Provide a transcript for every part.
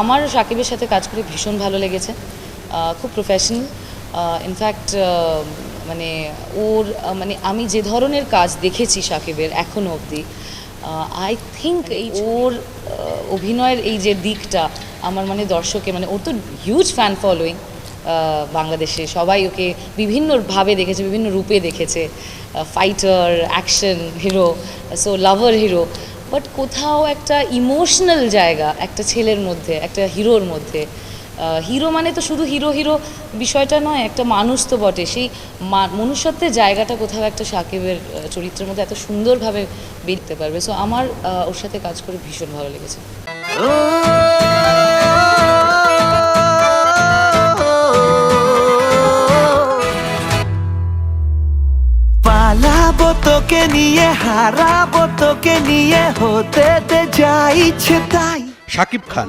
আমার সাকিবের সাথে কাজ করে ভীষণ ভালো লেগেছে। খুব প্রফেশনাল ইনফ্যাক্ট মানে ওর মানে আমি যে ধরনের কাজ দেখেছি সাকিবের এখনও অবধি আই থিঙ্ক এই ওর অভিনয়ের এই যে দিকটা আমার মানে দর্শকে মানে ওর তো হিউজ ফ্যান ফলোয়িং বাংলাদেশে। সবাই ওকে বিভিন্নভাবে দেখেছে বিভিন্ন রূপে দেখেছে। Fighter action hero so lover hero but কোথাও একটা ইমোশনাল জায়গা, একটা ছেলের মধ্যে, একটা হিরোর মধ্যে। হিরো মানে তো শুধু হিরো হিরো বিষয়টা নয়, একটা মানুষ তো বটে। সেই মনুষ্যত্বের জায়গাটা কোথাও একটা সাকিবের চরিত্রের মধ্যে এত সুন্দরভাবে বেরতে পারবে। সো আমার ওর সাথে কাজ করে ভীষণ ভালো লেগেছে। তোকে নিয়ে হারাবো তোকে নিয়ে হতে দে যা ইচ্ছে তাই। শাকিব খান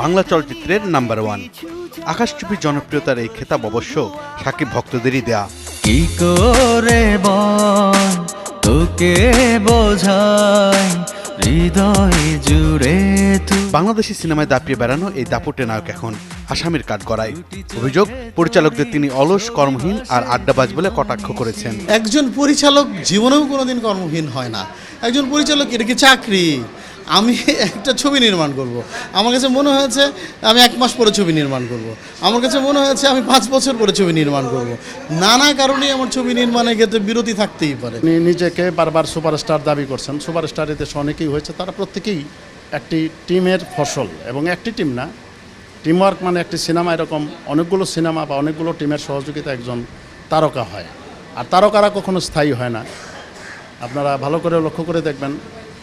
বাংলা চলচ্চিত্রের নাম্বার ওয়ান। আকাশচুপি জনপ্রিয়তার এই খেতাব অবশ্য শাকিব ভক্তদেরই দেয়া। কি করে বল তোকে বোঝাই হৃদয় জুড়ে বাংলাদেশি সিনেমায় দাপিয়ে বেড়ানো এই দাপুটে নায়ক এখন আসামির কাঠ গড়ায় অভিযোগ পরিচালকদের তিনি অলস কর্মহীন আর আড্ডাবাজ বলে কটাক্ষ করেছেন। একজন পরিচালক জীবনেও কোনোদিন কর্মহীন হয় না। একজন পরিচালক এটা কি চাকরি? আমি একটা ছবি নির্মাণ করব। আমার কাছে মনে হয়েছে আমি এক মাস পরে ছবি নির্মাণ করব। আমার কাছে মনে হয়েছে আমি পাঁচ বছর পরে ছবি নির্মাণ করব। নানা কারণেই আমার ছবি নির্মাণের ক্ষেত্রে বিরতি থাকতেই পারে নিজেকে বারবার সুপারস্টার দাবি করছেন সুপারস্টার এতে অনেকেই হয়েছে, তারা প্রত্যেকেই একটি টিমের ফসল এবং একটি টিম না, টিমওয়ার্ক মানে একটি সিনেমা এরকম অনেকগুলো সিনেমা বা অনেকগুলো টিমের সহযোগিতা একজন তারকা হয় আর তারকারা কখনো স্থায়ী হয় না আপনারা ভালো করে লক্ষ্য করে দেখবেন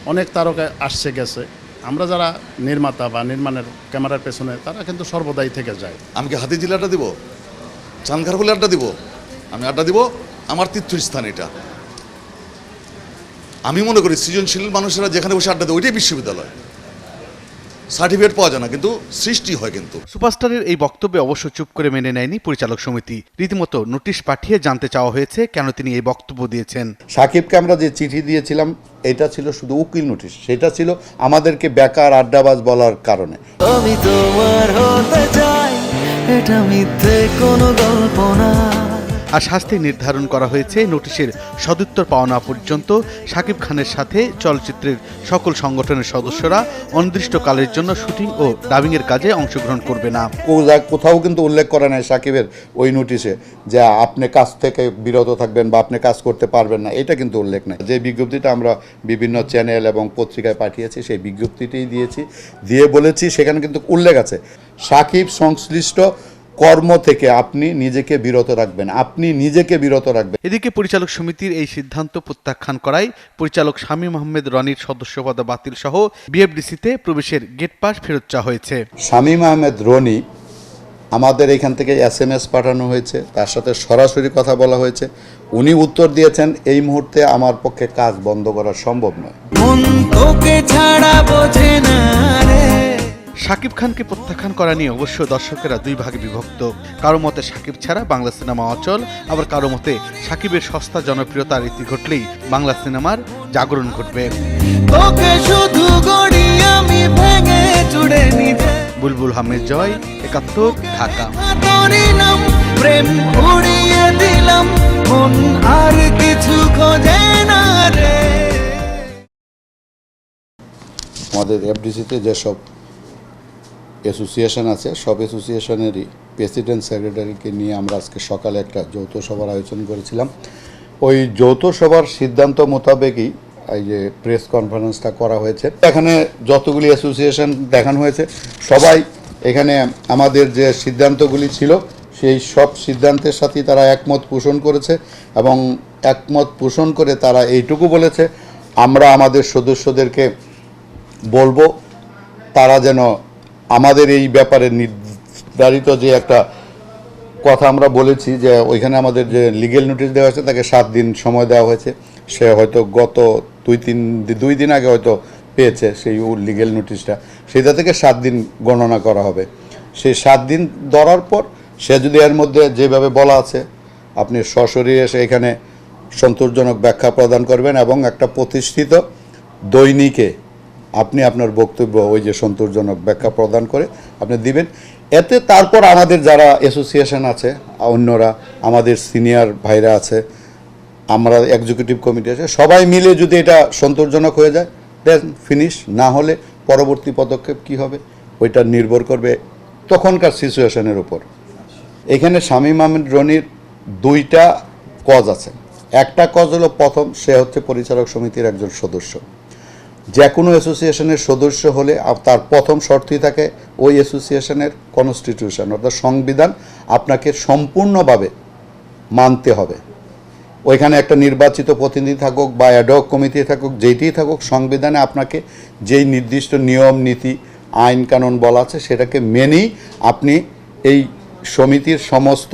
অনেক তারকা আসছে, গেছে। আমরা যারা নির্মাতা বা নির্মাণের ক্যামেরার পেছনে, তারা কিন্তু সর্বদাই থেকে যায়। আমি কি হাতি জিলাটা দিব? চানঘার বলে আড্ডা দিব? আমি আড্ডা দিব আমার তীর্থস্থান এটা। আমি মনে করি সৃজনশীল মানুষেরা যেখানে বসে আড্ডা দেয়, ওইটাই বিশ্ববিদ্যালয়। সার্টিফিকেট পাওয়া যায় না কিন্তু সৃষ্টি হয় কিন্তু। সুপারস্টারের এই বক্তব্যে অবশ্য চুপ করে মেনে নেয়নি পরিচালক সমিতি। রীতিমতো নোটিশ পাঠিয়ে জানতে চাওয়া হয়েছে কেন তিনি এই বক্তব্য দিয়েছেন। সাকিবকে আমরা যে চিঠি দিয়েছিলাম এটা ছিল শুধু উকিল নোটিশ। সেটা ছিল আমাদেরকে বেকার আড্ডাবাজ বলার কারণে। আমি তোমার হতে চাই এটা মিথ্যে কোনো গল্প না। আর শাস্তি নির্ধারণ করা হয়েছে নোটিশের সদুত্তর পাওয়া না পর্যন্ত সাকিব খানের সাথে চলচ্চিত্রের সকল সংগঠনের সদস্যরা অনির্দিষ্টকালের জন্য শুটিং ও ডাবিংয়ের কাজে অংশগ্রহণ করবে না। কোথাও কিন্তু উল্লেখ করা নাই সাকিবের ওই নোটিশে যে আপনি কাজ থেকে বিরত থাকবেন বা আপনি কাজ করতে পারবেন না, এটা কিন্তু উল্লেখ নাই। যে বিজ্ঞপ্তিটা আমরা বিভিন্ন চ্যানেল এবং পত্রিকায় পাঠিয়েছি, সেই বিজ্ঞপ্তিটাই দিয়েছি, দিয়ে বলেছি, সেখানে কিন্তু উল্লেখ আছে। সাকিব সংশ্লিষ্ট কর্ম থেকে আপনি নিজেকে বিরত রাখবেন। আপনি নিজেকে বিরত রাখবেন। এদিকে পরিচালক সমিতির এই সিদ্ধান্ত প্রত্যাখ্যান করায় পরিচালক শামীম আহমেদ রনির সদস্যপদ বাতিল সহ বিএফডিসিতে প্রবেশের গেট পাস ফেরত চাওয়া হয়েছে। শামীম আহমেদ রনি আমাদের এখান থেকে এস এম এস পাঠানো হয়েছে। তার সাথে সরাসরি কথা বলা হয়েছে। উনি উত্তর দিয়েছেন এই মুহূর্তে আমার পক্ষে কাজ বন্ধ করা সম্ভব নয়। ছাড়া বোঝে না রে। শাকিব খানকে প্রত্যাখ্যান করা নিয়ে অবশ্য দর্শকেরা দুই ভাগে বিভক্ত। কারও মতে শাকিব ছাড়া বাংলা সিনেমা অচল আবার কারও মতে শাকিবের সস্তা জনপ্রিয়তার রীতি ঘটলেই বাংলা সিনেমার জাগরণ ঘটবে। বুলবুল হামেদ জয় একাত্তর ঢাকা। প্রেম উড়িয়ে দিলাম মন আর কিছু খোঁজে না রে। আমাদের এফডিসিতে যেসব অ্যাসোসিয়েশন আছে। সব অ্যাসোসিয়েশনেরই প্রেসিডেন্ট সেক্রেটারিকে নিয়ে আমরা আজকে সকালে একটা যৌথ সভার আয়োজন করেছিলাম। ওই যৌথ সভার সিদ্ধান্ত মোতাবেকই এই যে প্রেস কনফারেন্সটা করা হয়েছে। এখানে যতগুলি অ্যাসোসিয়েশন দেখানো হয়েছে, সবাই এখানে আমাদের যে সিদ্ধান্তগুলি ছিল, সেই সব সিদ্ধান্তের সাথেই তারা একমত পোষণ করেছে এবং একমত পোষণ করে তারা এইটুকু বলেছে, আমরা আমাদের সদস্যদেরকে বলব, তারা যেন আমাদের এই ব্যাপারে নির্ধারিত যে একটা কথা আমরা বলেছি যে ওইখানে আমাদের যে লিগেল নোটিশ দেওয়া হয়েছে, তাকে সাত দিন সময় দেওয়া হয়েছে। সে হয়তো গত দুই তিন দুই দিন আগে হয়তো পেয়েছে সেই লিগেল নোটিশটা সেটা থেকে সাত দিন গণনা করা হবে। সেই সাত দিন ধরার পর সে যদি এর মধ্যে যেভাবে বলা আছে, আপনি সশরীরে এসে এখানে সন্তোষজনক ব্যাখ্যা প্রদান করবেন এবং একটা প্রতিষ্ঠিত দৈনিকে আপনি আপনার বক্তব্য ওই যে সন্তোষজনক ব্যাখ্যা প্রদান করে আপনি দিবেন। এতে তারপর আমাদের যারা অ্যাসোসিয়েশন আছে, অন্যরা, আমাদের সিনিয়র ভাইরা আছে, আমরা এক্সিকিউটিভ কমিটি আছে, সবাই মিলে যদি এটা সন্তোষজনক হয়ে যায়, দেন ফিনিশ না হলে পরবর্তী পদক্ষেপ কি হবে? ওইটা নির্ভর করবে তখনকার সিচুয়েশনের উপর। এখানে শামীম আহমেদ রনির দুইটা কজ আছে। একটা কজ হলো প্রথম, সে হচ্ছে পরিচালক সমিতির একজন সদস্য। যে কোনো অ্যাসোসিয়েশনের সদস্য হলে তার প্রথম শর্তই থাকে ওই অ্যাসোসিয়েশনের কনস্টিটিউশন অর্থাৎ সংবিধান আপনাকে সম্পূর্ণভাবে মানতে হবে। ওইখানে একটা নির্বাচিত প্রতিনিধি থাকুক বা অ্যাডক কমিটি থাকুক, যেইটিই থাকুক, সংবিধানে আপনাকে যেই নির্দিষ্ট নিয়ম, নীতি, আইন, কানুন বলা আছে, সেটাকে মেনেই আপনি এই সমিতির সমস্ত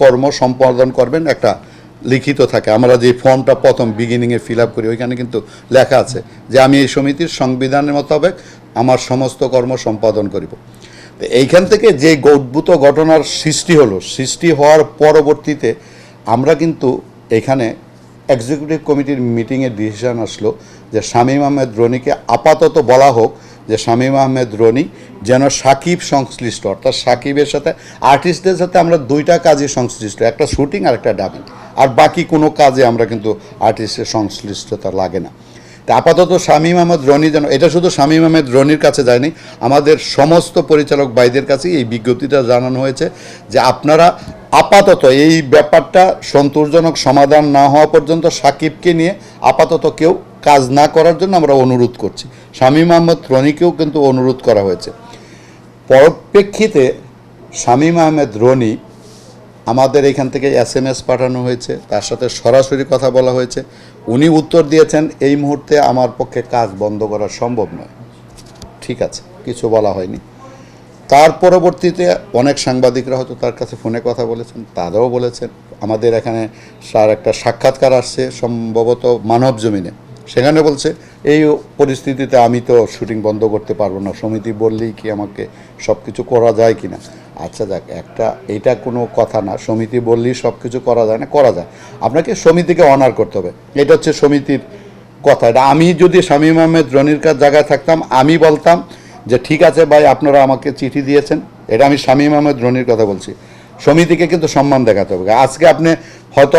কর্ম সম্পাদন করবেন। একটা লিখিত থাকে। আমরা যে ফর্মটা প্রথম বিগিনিংয়ে ফিল আপ করি, ওইখানে কিন্তু লেখা আছে যে আমি এই সমিতির সংবিধানের মোতাবেক আমার সমস্ত কর্ম সম্পাদন করিব। এইখান থেকে যে উদ্ভূত ঘটনার সৃষ্টি হলো, সৃষ্টি হওয়ার পরবর্তীতে আমরা কিন্তু এখানে এক্সিকিউটিভ কমিটির মিটিংয়ে ডিসিশন আসলো যে শামীম আহমেদ রনিকে আপাতত বলা হোক যে শামীম আহমেদ রনি যেন সাকিব সংশ্লিষ্ট, অর্থাৎ সাকিবের সাথে আর্টিস্টদের সাথে আমরা দুইটা কাজে সংশ্লিষ্ট, একটা শুটিং আর একটা ডাবিং আর বাকি কোনো কাজে আমরা কিন্তু আর্টিস্টের সংশ্লিষ্টতা লাগে না। তা আপাতত শামীম আহমেদ রনি যেন এটা শুধু শামীম আহমেদ রনির কাছে যায়নি, আমাদের সমস্ত পরিচালক ভাইদের কাছে এই বিজ্ঞপ্তিটা জানানো হয়েছে যে আপনারা আপাতত এই ব্যাপারটা সন্তোষজনক সমাধান না হওয়া পর্যন্ত সাকিবকে নিয়ে আপাতত কেউ কাজ না করার জন্য আমরা অনুরোধ করছি। শামীম আহমেদ রনিকেও কিন্তু অনুরোধ করা হয়েছে। পরপ্রেক্ষিতে শামীম আহমেদ রনি আমাদের এখান থেকে এস এম এস পাঠানো হয়েছে, তার সাথে সরাসরি কথা বলা হয়েছে। উনি উত্তর দিয়েছেন, এই মুহূর্তে আমার পক্ষে কাজ বন্ধ করা সম্ভব নয়। ঠিক আছে, কিছু বলা হয়নি। তার পরবর্তীতে অনেক সাংবাদিকরা হয়তো তার কাছে ফোনে কথা বলেছেন, তারাও বলেছেন, আমাদের এখানে স্যার একটা সাক্ষাৎকার আসছে, সম্ভবত মানব জমিনে সেখানে বলছে, এই পরিস্থিতিতে আমি তো শুটিং বন্ধ করতে পারব না। সমিতি বললেই কি আমাকে সব কিছু করা যায় কি না আচ্ছা যাক, একটা, এটা কোনো কথা না। সমিতি বললেই সব কিছু করা যায় না, করা যায়। আপনাকে সমিতিকে অনার করতে হবে। এটা হচ্ছে সমিতির কথা। এটা আমি যদি শামীম আহমেদ রনির কাছ জায়গায় থাকতাম, আমি বলতাম যে, ঠিক আছে ভাই, আপনারা আমাকে চিঠি দিয়েছেন। এটা আমি শামীম আহমেদ রনির কথা বলছি। সমিতিকে কিন্তু সম্মান দেখাতে হবে। আজকে আপনি হয়তো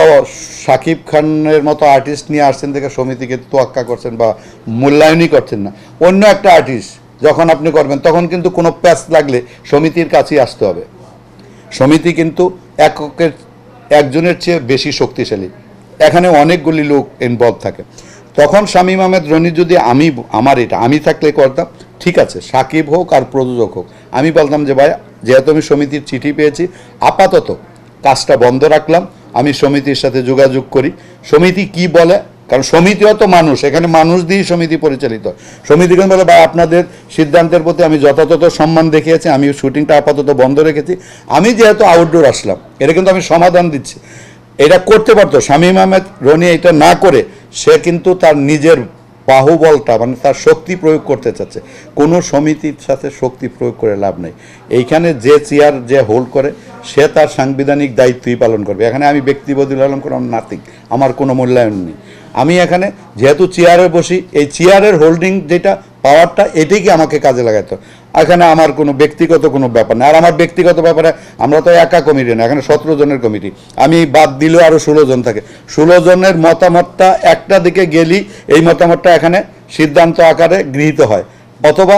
সাকিব খানের মতো আর্টিস্ট নিয়ে আসছেন দেখে সমিতিকে তোয়াক্কা করছেন বা মূল্যায়নই করছেন না। অন্য একটা আর্টিস্ট যখন আপনি করবেন, তখন কিন্তু কোনো প্যাচ লাগলে সমিতির কাছেই আসতে হবে। সমিতি কিন্তু এককের, একজনের চেয়ে বেশি শক্তিশালী। এখানে অনেকগুলি লোক ইনভলভ থাকে। তখন শামীম আহমেদ রনি যদি আমি, আমার এটা, আমি থাকলে করতাম, ঠিক আছে, সাকিব হোক আর প্রযোজক হোক। আমি বলতাম যে, ভাই যেহেতু আমি সমিতির চিঠি পেয়েছি, আপাতত কাজটা বন্ধ রাখলাম। আমি সমিতির সাথে যোগাযোগ করি। সমিতি কি বলে? কারণ সমিতিও তো মানুষ, এখানে মানুষ দিয়েই সমিতি পরিচালিত সমিতি কিন্তু বলে, ভাই, আপনাদের সিদ্ধান্তের প্রতি আমি যথাযথ সম্মান দেখিয়েছি, আমি শুটিংটা আপাতত বন্ধ রেখেছি। আমি যেহেতু আউটডোর আসলাম, এটা কিন্তু আমি সমাধান দিচ্ছি। এটা করতে পারতো শামীম আহমেদ, রনি এটা না করে, সে কিন্তু তার নিজের বাহুবলটা মানে তার শক্তি প্রয়োগ করতে চাচ্ছে। কোনো সমিতির সাথে শক্তি প্রয়োগ করে লাভ নেই। এইখানে যে চেয়ার যে হোল্ড করে, সে তার সাংবিধানিক দায়িত্বই পালন করবে। এখানে আমি ব্যক্তি বদুল আলম কোনো নাতিক আমার কোনো মূল্যায়ন নেই। আমি এখানে যেহেতু চেয়ারে বসি, এই চেয়ারের হোল্ডিং যেটা পাওয়ারটা এটাই কি আমাকে কাজে লাগাইতে। এখানে আমার কোনো ব্যক্তিগত কোনো ব্যাপার না আর আমার ব্যক্তিগত ব্যাপারে আমরা তো একা কমিটি না, এখানে সতেরো জনের কমিটি আমি বাদ দিলেও আরও ষোলো জন থাকে। ষোলো জনের মতামতটা একটা দিকে গেলি, এই মতামতটা এখানে সিদ্ধান্ত আকারে গৃহীত হয়। অথবা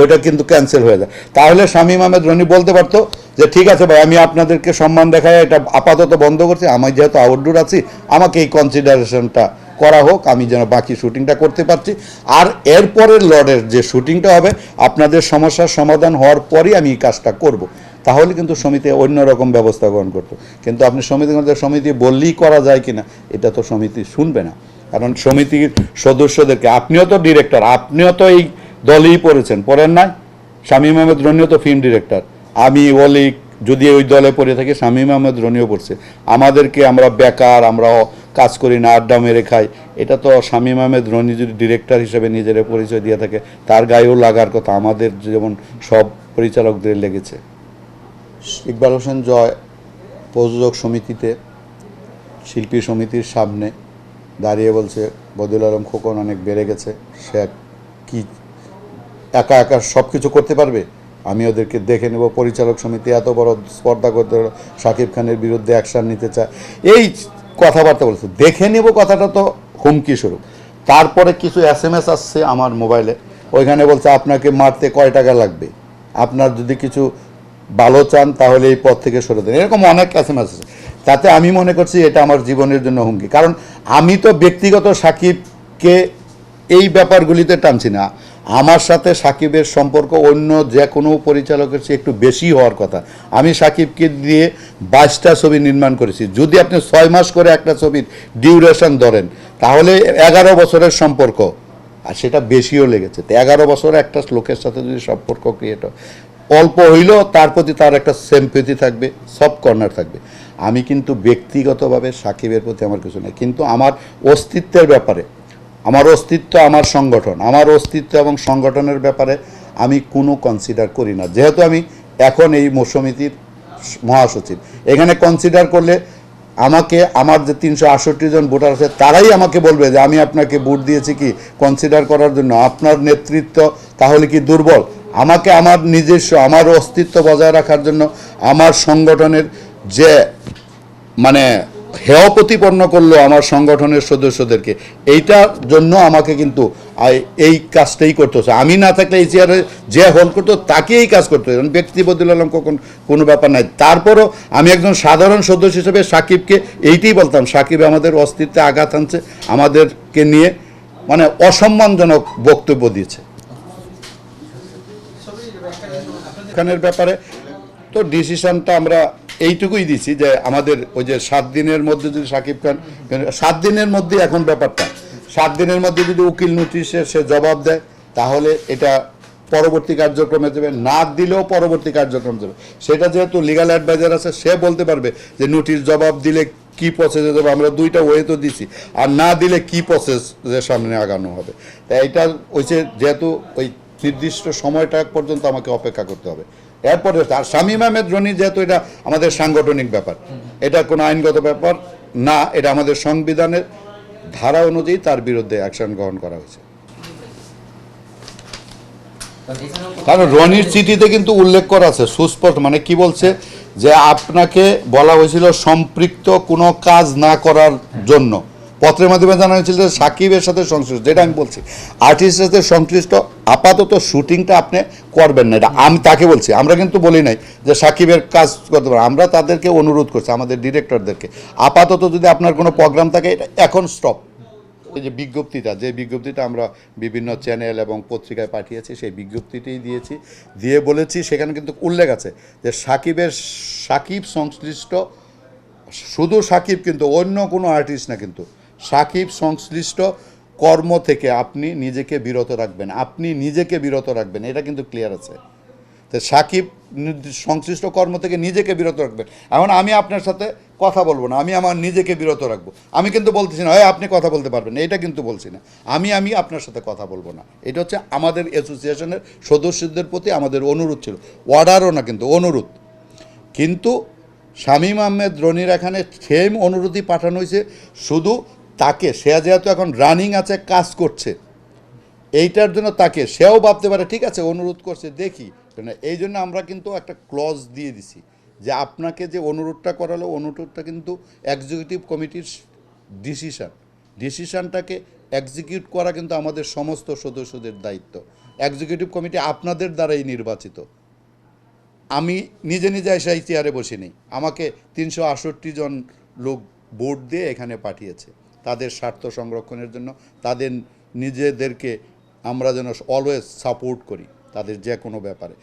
ওইটা কিন্তু ক্যান্সেল হয়ে যায়। তাহলে শামীম আহমেদ রনি বলতে পারতো যে, ঠিক আছে ভাই, আমি আপনাদেরকে সম্মান দেখায় এটা আপাতত বন্ধ করছি। আমি যেহেতু আউটডোর আছি, আমাকে এই কনসিডারেশনটা করা হোক, আমি যেন বাকি শুটিংটা করতে পারছি। আর এরপরের লর্ডের যে শুটিংটা হবে, আপনাদের সমস্যার সমাধান হওয়ার পরই আমি এই কাজটা করব। তাহলে কিন্তু সমিতি অন্যরকম ব্যবস্থা গ্রহণ করতো। কিন্তু আপনি সমিতি সমিতি বললেই করা যায় কিনা, এটা তো সমিতি শুনবে না। কারণ সমিতির সদস্যদেরকে, আপনিও তো ডিরেক্টর আপনিও তো এই দলেই পড়েছেন, পড়েন নাই? শামীম আহমেদ রনিও তো ফিল্ম ডিরেক্টর আমি অলিক, যদি ওই দলে পড়ে থাকি, শামীম আহমেদ রনিও পড়ছে। আমাদেরকে আমরা বেকার, আমরা কাজ করি না, আড্ডা মেরে খাই। এটা তো শামীম আহমেদ রনি যদি ডিরেক্টর হিসেবে নিজের পরিচয় দিয়ে থাকে, তার গায়েও লাগার কথা আমাদের যেমন সব পরিচালকদের লেগেছে। ইকবাল হোসেন জয়, প্রযোজক সমিতিতে, শিল্পী সমিতির সামনে দাঁড়িয়ে বলছে, বদুল আলম খোকন অনেক বেড়ে গেছে, সে কি, একা একা সব কিছু করতে পারবে? আমি ওদেরকে দেখে নেব, পরিচালক সমিতি এত বড় স্পর্ধা করতে শাকিব খানের বিরুদ্ধে অ্যাকশন নিতে চায়। এই কথাবার্তা বলছে। দেখে নেব কথাটা তো হুমকি স্বরূপ। তারপরে কিছু এস এম এস আসছে আমার মোবাইলে। ওইখানে বলছে, আপনাকে মারতে কয় টাকা লাগবে? আপনার যদি কিছু ভালো চান, তাহলে এই পথ থেকে সরে দেন। এরকম অনেক এস এম এস আছে। তাতে আমি মনে করছি এটা আমার জীবনের জন্য হুমকি। কারণ আমি তো ব্যক্তিগত সাকিবকে এই ব্যাপারগুলিতে টানছি না। আমার সাথে সাকিবের সম্পর্ক অন্য যে কোনো পরিচালকের চেয়ে একটু বেশি হওয়ার কথা। আমি সাকিবকে দিয়ে বাইশটা ছবি নির্মাণ করেছি। যদি আপনি ছয় মাস করে একটা ছবির ডিউরেশন ধরেন, তাহলে এগারো বছরের সম্পর্ক। আর সেটা বেশিও লেগেছে। তো এগারো বছর একটা লোকের সাথে যদি সম্পর্ক ক্রিয়েট অল্প হইলেও তার প্রতি তার একটা সেম্পেথি থাকবে সব কর্নার থাকবে। আমি কিন্তু ব্যক্তিগতভাবে সাকিবের প্রতি আমার কিছু নেই। কিন্তু আমার অস্তিত্বের ব্যাপারে আমার অস্তিত্ব আমার সংগঠন। আমার অস্তিত্ব এবং সংগঠনের ব্যাপারে আমি কোনো কনসিডার করি না। যেহেতু আমি এখন এই মৌসুমিতির মহাসচিব। এখানে কনসিডার করলে আমাকে, আমার যে তিনশো আটষট্টি জন ভোটার আছে, তারাই আমাকে বলবে যে আমি আপনাকে ভোট দিয়েছি কি? কনসিডার করার জন্য। আপনার নেতৃত্ব তাহলে কি দুর্বল? আমাকে আমার নিজস্ব, আমার অস্তিত্ব বজায় রাখার জন্য আমার সংগঠনের যে মানে হেয় প্রতিপন্ন করল আমার সংগঠনের সদস্যদেরকে। এইটার জন্য আমাকে কিন্তু এই কাজটাই করতে হচ্ছে। আমি না থাকলে এই চেয়ারে যে হোল্ড করতো তাকে এই কাজ করতে হতো। ব্যক্তি বদল আলম কখন কোনো ব্যাপার নাই। তারপরও আমি একজন সাধারণ সদস্য হিসেবে সাকিবকে এইটাই বলতাম, সাকিব আমাদের অস্তিত্বে আঘাত আনছে, আমাদেরকে নিয়ে মানে অসম্মানজনক বক্তব্য দিয়েছে। ব্যাপারে তো ডিসিশনটা আমরা এইটুকুই দিছি যে আমাদের ওই যে সাত দিনের মধ্যে যদি সাকিব খান, সাত দিনের মধ্যে এখন ব্যাপারটা। সাত দিনের মধ্যে যদি উকিল নোটিশে সে জবাব দেয়, তাহলে এটা পরবর্তী কার্যক্রমে যাবে। না দিলেও পরবর্তী কার্যক্রম যাবে। সেটা যেহেতু লিগাল অ্যাডভাইজার আছে, সে বলতে পারবে যে নোটিশ জবাব দিলে কি প্রসেসে যাবে। আমরা দুইটা ওয়ে তো দিছি। আর না দিলে কি প্রসেস যে সামনে আগানো হবে? তাই এটা হয়েছে যেহেতু ওই নির্দিষ্ট সময়টা পর্যন্ত আমাকে অপেক্ষা করতে হবে। এরপরে তার শামীম আহমেদ রনি যেহেতু এটা আমাদের সাংগঠনিক ব্যাপার, এটা কোনো আইনগত ব্যাপার না, এটা আমাদের সংবিধানের ধারা অনুযায়ী তার বিরুদ্ধে অ্যাকশন গ্রহণ করা হয়েছে। কারণ রনির চিঠিতে কিন্তু উল্লেখ করা আছে, সুস্পষ্ট মানে কি বলছে যে আপনাকে বলা হয়েছিল সম্পৃক্ত কোনো কাজ না করার জন্য। পত্রের মাধ্যমে জানা হয়েছিল যে সাকিবের সাথে সংশ্লিষ্ট, যেটা আমি বলছি, আর্টিস্টের সাথে সংশ্লিষ্ট, আপাতত শুটিংটা আপনি করবেন না। এটা আমি তাকে বলছি, আমরা কিন্তু বলি নাই যে সাকিবের কাজ করতে পারে। আমরা তাদেরকে অনুরোধ করছি, আমাদের ডিরেক্টরদেরকে। আপাতত যদি আপনার কোনো প্রোগ্রাম থাকে, এটা এখন স্টপ যে বিজ্ঞপ্তিটা যে বিজ্ঞপ্তিটা আমরা বিভিন্ন চ্যানেল এবং পত্রিকায় পাঠিয়েছি, সেই বিজ্ঞপ্তিটাই দিয়েছি। দিয়ে বলেছি, সেখানে কিন্তু উল্লেখ আছে যে সাকিবের, সাকিব সংশ্লিষ্ট, শুধু সাকিব কিন্তু, অন্য কোনো আর্টিস্ট না কিন্তু সাকিব সংশ্লিষ্ট কর্ম থেকে আপনি নিজেকে বিরত রাখবেন। আপনি নিজেকে বিরত রাখবেন, এটা কিন্তু ক্লিয়ার আছে। তো সাকিব সংশ্লিষ্ট কর্ম থেকে নিজেকে বিরত রাখবেন। এখন আমি আপনার সাথে কথা বলব না, আমি আমার নিজেকে বিরত রাখব। আমি কিন্তু বলতেছি না হয় আপনি কথা বলতে পারবেন এটা কিন্তু বলছি না। আমি আমি আপনার সাথে কথা বলব না। এটা হচ্ছে আমাদের অ্যাসোসিয়েশনের সদস্যদের প্রতি আমাদের অনুরোধ ছিল। অর্ডারও না কিন্তু, অনুরোধ। কিন্তু শামীম আহমেদ রনির এখানে সেম অনুরোধই পাঠানো হয়েছে। শুধু তাকে সে যেহেতু এখন রানিং আছে, কাজ করছে। এইটার জন্য তাকে সেও ভাবতে পারে, ঠিক আছে, অনুরোধ করছে, দেখি। এই জন্য আমরা কিন্তু একটা ক্লজ দিয়ে দিছি, যে আপনাকে যে অনুরোধটা করালো অনুরোধটা কিন্তু এক্সিকিউটিভ কমিটির ডিসিশান ডিসিশানটাকে এক্সিকিউট করা কিন্তু আমাদের সমস্ত সদস্যদের দায়িত্ব। এক্সিকিউটিভ কমিটি আপনাদের দ্বারাই নির্বাচিত। আমি নিজে নিজে এসে এই চেয়ারে বসে নেই আমাকে তিনশো আটষট্টি জন লোক ভোট দিয়ে এখানে পাঠিয়েছে। তাদের স্বার্থ সংরক্ষণের জন্য, তাদের নিজেদেরকে আমরা যেন অলওয়েজ সাপোর্ট করি, তাদের যে কোনো ব্যাপারে।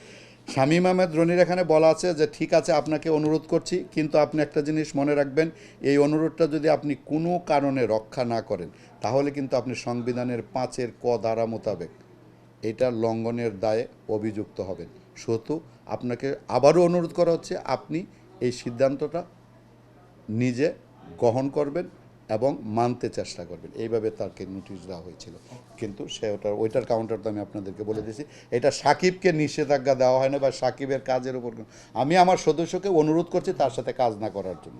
শামীম আহমেদ রনির এখানে বলা আছে যে, ঠিক আছে, আপনাকে অনুরোধ করছি, কিন্তু আপনি একটা জিনিস মনে রাখবেন, এই অনুরোধটা যদি আপনি কোনো কারণে রক্ষা না করেন, তাহলে কিন্তু আপনি সংবিধানের পাঁচের ক ধারা মোতাবেক এটা লঙ্ঘনের দায়ে অভিযুক্ত হবেন। সেহেতু আপনাকে আবারও অনুরোধ করা হচ্ছে, আপনি এই সিদ্ধান্তটা নিজে গ্রহণ করবেন এবং মানতে চেষ্টা করবেন। এইভাবে তাকে নোটিশ দেওয়া হয়েছিল। কিন্তু সে ওটার, ওইটার কাউন্টার তো আমি আপনাদেরকে বলে দিয়েছি এটা সাকিবকে নিষেধাজ্ঞা দেওয়া হয় না বা সাকিবের কাজের উপর আমি আমার সদস্যকে অনুরোধ করছি তার সাথে কাজ না করার জন্য।